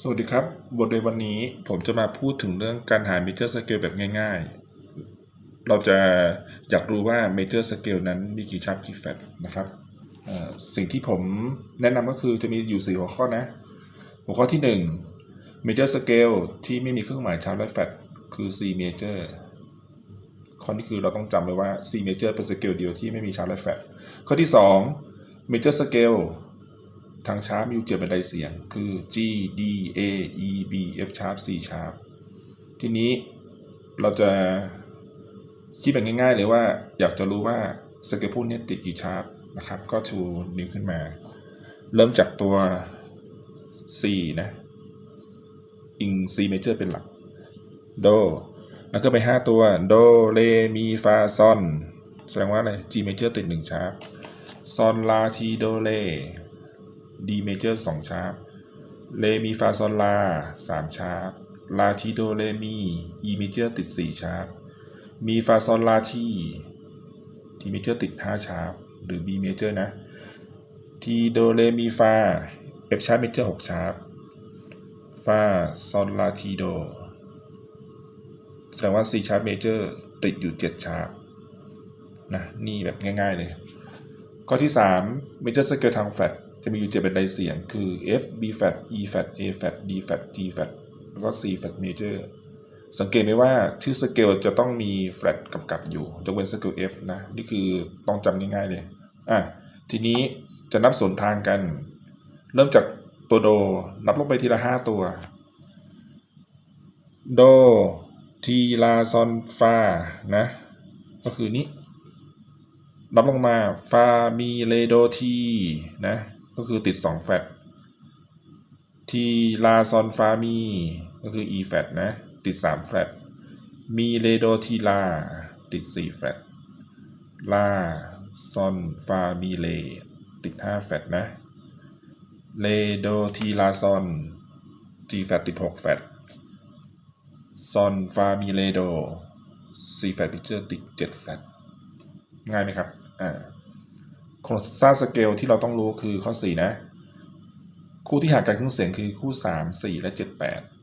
สวัสดีครับ บทเรียนวันนี้ผมจะมาพูดถึงเรื่องการหา Major Scale แบบง่ายๆ เราจะอยากรู้ว่า Major Scale นั้นมีกี่ชาร์ปกี่แฟตนะครับสิ่งที่ผมแนะนำก็คือจะมีอยู่ 4 หัวข้อนะ หัวข้อที่ 1 Major Scale ที่ไม่มีเครื่องหมายชาร์ปและแฟตคือ C Major ข้อนี้คือเราต้องจำไว้ว่า C Major เป็นสเกลเดียวที่ไม่มีชาร์ปและแฟตข้อที่ 2 Major Scale ทางชาร์ปมีอยู่เจ็ดบันไดเสียง คือ G D A E B F sharp C sharp ทีนี้เราจะคิดแบบง่ายๆเลยว่า อยากจะรู้ว่าสเกลพวกนี้ติดกี่ชาร์ปนะครับ ก็ชูนิ้วขึ้นมา เริ่มจากตัว C นะอิง C major เป็นหลัก โด แล้วก็ไป 5 ตัว โด เร มี ฟา ซอน แสดงว่าอะไร G major ติด1ชาร์ปซอน ลาทีโด เร D major 2ชาร์ปเรมีฟาซอนลา3ชาร์ปลาทีโดเรมี E major ติด4ชาร์ปมีฟาซอนลาที T major ติด5ชาร์ปหรือ B major นะทีโดเรมีฟา F sharp major 6ชาร์ปฟาซอนลาทีโดแสดงว่า C sharp major ติดอยู่7ชาร์ปนะนี่แบบง่ายๆเลย ข้อที่3 major scale ทางแฟลต จะมีอยู่7บันไดเสียงคือ F B flat E flat A flat D flat G flat แล้วก็ C flat major สังเกตไหมว่าชื่อสเกลจะต้องมีแฟลตกำกับอยู่ยกเว้นสเกล F นะ นี่คือต้องจำง่ายๆเลยอะทีนี้จะนับส่วนทางกัน เริ่มจากตัวโด นับลงไปทีละ5ตัว โด ทีลาซอนฟานะ ก็คือนี้นับลงมา ฟา มีเรโดที นะ ก็คือติด 2 แฟตทีลาซอนฟามี ก็คือ E แฟตนะ ติด 3 แฟตมีเรโดทีลา ติด 4 แฟตลาซอนฟามีเรติด 5 แฟตนะเรโดทีลาซอน G แฟตติด 6 แฟตซอนฟามีเรโด C แฟตพิเจอร์ติด 7 แฟตง่ายไหมครับ อ่า โครงสร้างสเกลที่เราต้องรู้คือข้อ 4 นะ คู่ที่หางกันครึ่งเสียงคือคู่ 3 4 และ 7 8